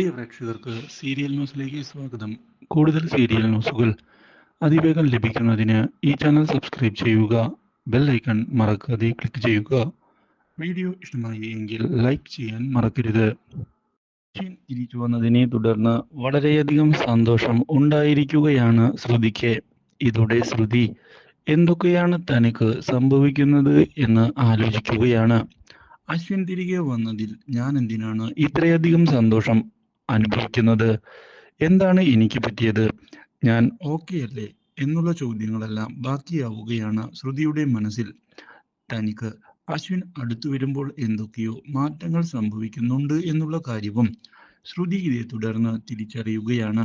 പ്രിയ പ്രേക്ഷകർക്ക് സീരിയൽ ന്യൂസിലേക്ക് സ്വാഗതം. കൂടുതൽ സീരിയൽ ന്യൂസുകൾ അതിവേഗം ലഭിക്കുന്നതിന് ഈ ചാനൽ സബ്സ്ക്രൈബ് ചെയ്യുക ബെൽ ഐക്കൺ മറക്കാതെ ക്ലിക്ക് ചെയ്യുക. വീഡിയോ ഇഷ്ടമായി എങ്കിൽ ലൈക്ക് ചെയ്യാൻ മറക്കരുത്. തിരിച്ചു വന്നതിനെ തുടർന്ന് വളരെയധികം സന്തോഷം ഉണ്ടായിരിക്കുകയാണ് ശ്രുതിക്ക്. ഇതോടെ ശ്രുതി എന്തൊക്കെയാണ് തനിക്ക് സംഭവിക്കുന്നത് എന്ന് ആലോചിക്കുകയാണ്. അശ്വിൻ തിരികെ വന്നതിൽ ഞാൻ എന്തിനാണ് ഇത്രയധികം സന്തോഷം? അനുഭവിക്കുന്നത്? എന്താണ് എനിക്ക് പറ്റിയത്? ഞാൻ ഓക്കെ അല്ലേ? എന്നുള്ള ചോദ്യങ്ങളെല്ലാം ബാക്കിയാവുകയാണ് ശ്രുതിയുടെ മനസ്സിൽ. തനിക്ക് അശ്വിൻ അടുത്തു വരുമ്പോൾ എന്തൊക്കെയോ മാറ്റങ്ങൾ സംഭവിക്കുന്നുണ്ട് എന്നുള്ള കാര്യവും ശ്രുതി ഇതേ തുടർന്ന് തിരിച്ചറിയുകയാണ്.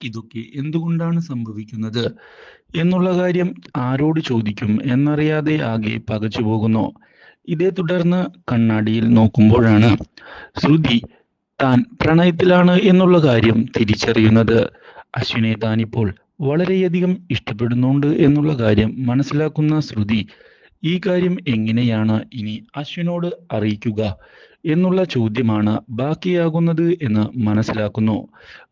ഇതൊക്കെ എന്തുകൊണ്ടാണ് സംഭവിക്കുന്നത്? എന്നുള്ള കാര്യം ആരോട് ചോദിക്കും എന്നറിയാതെ ആകെ പകച്ചു പോകുന്നു. ഇതേ തുടർന്ന് കണ്ണാടിയിൽ നോക്കുമ്പോഴാണ് ശ്രുതി താൻ പ്രണയത്തിലാണ് എന്നുള്ള കാര്യം തിരിച്ചറിയുന്നത്. അശ്വിനെ താനിപ്പോൾ വളരെയധികം ഇഷ്ടപ്പെടുന്നുണ്ട് എന്നുള്ള കാര്യം മനസ്സിലാക്കുന്ന ശ്രുതി ഈ കാര്യം എങ്ങനെയാണ് ഇനി അശ്വിനോട് അറിയിക്കുക? എന്നുള്ള ചോദ്യമാണ് ബാക്കിയാകുന്നത് എന്ന് മനസ്സിലാക്കുന്നു.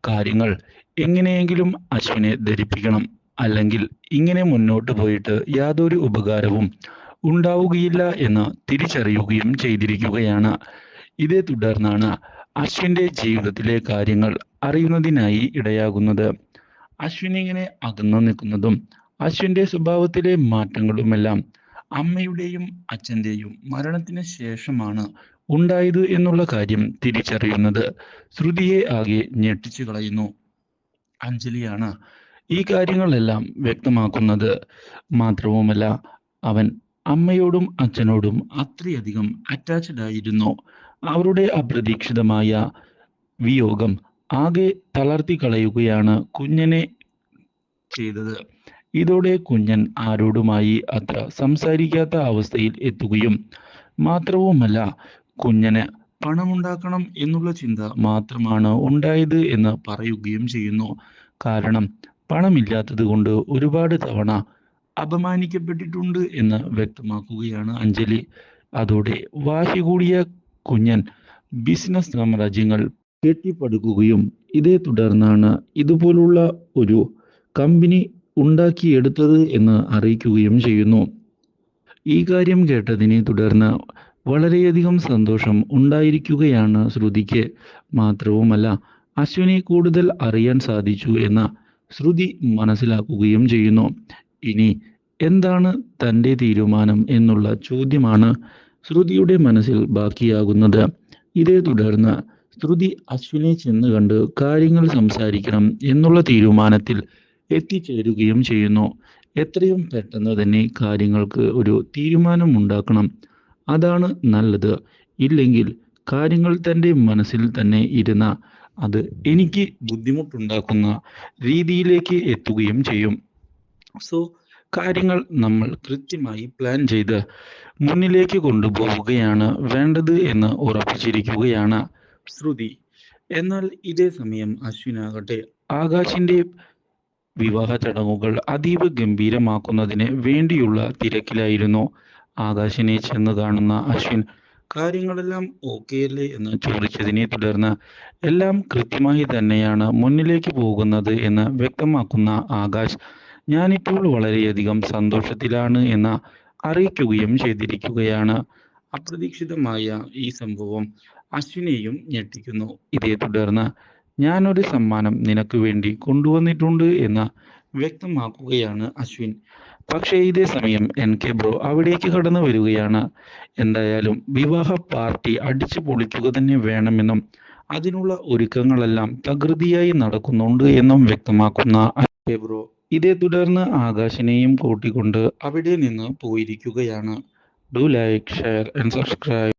കാര്യങ്ങൾ എങ്ങനെയെങ്കിലും അശ്വിനെ ധരിപ്പിക്കണം. അല്ലെങ്കിൽ ഇങ്ങനെ മുന്നോട്ട് പോയിട്ട് യാതൊരു ഉപകാരവും ഉണ്ടാവുകയില്ല എന്ന് തിരിച്ചറിയുകയും ചെയ്തിരിക്കുകയാണ്. ഇതേ തുടർന്നാണ് അശ്വിന്റെ ജീവിതത്തിലെ കാര്യങ്ങൾ അറിയുന്നതിനായി ഇടയാകുന്നത്. അശ്വിൻ ഇങ്ങനെ അകന്നു നിൽക്കുന്നതും അശ്വിന്റെ സ്വഭാവത്തിലെ മാറ്റങ്ങളുമെല്ലാം അമ്മയുടെയും അച്ഛന്റെയും മരണത്തിന് ശേഷമാണ് ഉണ്ടായത് എന്നുള്ള കാര്യം തിരിച്ചറിയുന്നത്. ശ്രുതിയെ ആകെ ഞെട്ടിച്ചു കളയുന്നു. അഞ്ജലിയാണ് ഈ കാര്യങ്ങളെല്ലാം വ്യക്തമാക്കുന്നത്. മാത്രവുമല്ല അവൻ അമ്മയോടും അച്ഛനോടും അത്രയധികം അറ്റാച്ച്ഡ് ആയിരുന്നു. അവരുടെ അപ്രതീക്ഷിതമായ വിയോഗം ആകെ തളർത്തി കളയുകയാണ് കുഞ്ഞനെ ചെയ്തത്. ഇതോടെ കുഞ്ഞൻ ആരോടുമായി അത്ര സംസാരിക്കാത്ത അവസ്ഥയിൽ എത്തുകയും മാത്രവുമല്ല കുഞ്ഞന് പണമുണ്ടാക്കണം എന്നുള്ള ചിന്ത മാത്രമാണ് ഉണ്ടായത് എന്ന് പറയുകയും ചെയ്യുന്നു. കാരണം പണമില്ലാത്തത് കൊണ്ട് ഒരുപാട് തവണ അപമാനിക്കപ്പെട്ടിട്ടുണ്ട് എന്ന് വ്യക്തമാക്കുകയാണ് അഞ്ജലി. അതോടെ വാശി കൂടിയ കുഞ്ഞൻ ബിസിനസ് സാമ്രാജ്യങ്ങൾ കെട്ടിപ്പടുക്കുകയും ഇതേ തുടർന്നാണ് ഇതുപോലുള്ള ഒരു കമ്പനി ഉണ്ടാക്കിയെടുത്തത് എന്ന് അറിയിക്കുകയും ചെയ്യുന്നു. ഈ കാര്യം കേട്ടതിനെ തുടർന്ന് വളരെയധികം സന്തോഷം ഉണ്ടായിരിക്കുകയാണ് ശ്രുതിക്ക് മാത്രവുമല്ല അശ്വിനെ കൂടുതൽ അറിയാൻ സാധിച്ചു എന്ന് ശ്രുതി മനസ്സിലാക്കുകയും ചെയ്യുന്നു. ഇനി എന്താണ് തന്റെ തീരുമാനം എന്നുള്ള ചോദ്യമാണ് ശ്രുതിയുടെ മനസ്സിൽ ബാക്കിയാകുന്നത്. ഇതേ തുടർന്ന് ശ്രുതി അശ്വിനെ ചെന്ന് കണ്ട് കാര്യങ്ങൾ സംസാരിക്കണം എന്നുള്ള തീരുമാനത്തിൽ എത്തിച്ചേരുകയും ചെയ്യുന്നു. എത്രയും പെട്ടെന്ന് തന്നെ കാര്യങ്ങൾക്ക് ഒരു തീരുമാനം ഉണ്ടാക്കണം. അതാണ് നല്ലത്. ഇല്ലെങ്കിൽ കാര്യങ്ങൾ തന്റെ മനസ്സിൽ തന്നെ ഇരുന്ന അത് എനിക്ക് ബുദ്ധിമുട്ടുണ്ടാക്കുന്ന രീതിയിലേക്ക് എത്തുകയും ചെയ്യും. സോ കാര്യങ്ങൾ നമ്മൾ കൃത്യമായി പ്ലാൻ ചെയ്ത് മുന്നിലേക്ക് കൊണ്ടുപോവുകയാണ് വേണ്ടത് എന്ന് ഉറപ്പിച്ചിരിക്കുകയാണ് ശ്രുതി. എന്നാൽ ഇതേ സമയം അശ്വിനാകട്ടെ ആകാശിന്റെ വിവാഹ ചടങ്ങുകൾ അതീവ ഗംഭീരമാക്കുന്നതിന് വേണ്ടിയുള്ള തിരക്കിലായിരുന്നു. ആകാശിനെ ചെന്ന് കാണുന്ന അശ്വിൻ കാര്യങ്ങളെല്ലാം ഓക്കെ അല്ലേ? എന്ന് ചോദിച്ചതിനെ തുടർന്ന് എല്ലാം കൃത്യമായി തന്നെയാണ് മുന്നിലേക്ക് പോകുന്നത് എന്ന് വ്യക്തമാക്കുന്ന ആകാശ് ഞാനിപ്പോൾ വളരെയധികം സന്തോഷത്തിലാണ് എന്ന് അറിയിക്കുകയും ചെയ്തിരിക്കുകയാണ്. അപ്രതീക്ഷിതമായ ഈ സംഭവം അശ്വിനെയും ഞെട്ടിക്കുന്നു. ഇതേ തുടർന്ന് ഞാനൊരു സമ്മാനം നിനക്ക് വേണ്ടി കൊണ്ടുവന്നിട്ടുണ്ട് എന്ന് വ്യക്തമാക്കുകയാണ് അശ്വിൻ. പക്ഷേ ഇതേ സമയം എൻ കെ ബ്രോ അവിടേക്ക് കടന്നു വരികയാണ്. എന്തായാലും വിവാഹ പാർട്ടി അടിച്ചു പൊളിക്കുക തന്നെ വേണമെന്നും അതിനുള്ള ഒരുക്കങ്ങളെല്ലാം തകൃതിയായി നടക്കുന്നുണ്ട് എന്നും വ്യക്തമാക്കുന്ന എൻ കെ ബ്രോ. ഇതേ തുടർന്ന് ആകാശിനെയും കൂട്ടിക്കൊണ്ട് അവിടെ നിന്ന് പോയിരിക്കുകയാണ്. Do like share and subscribe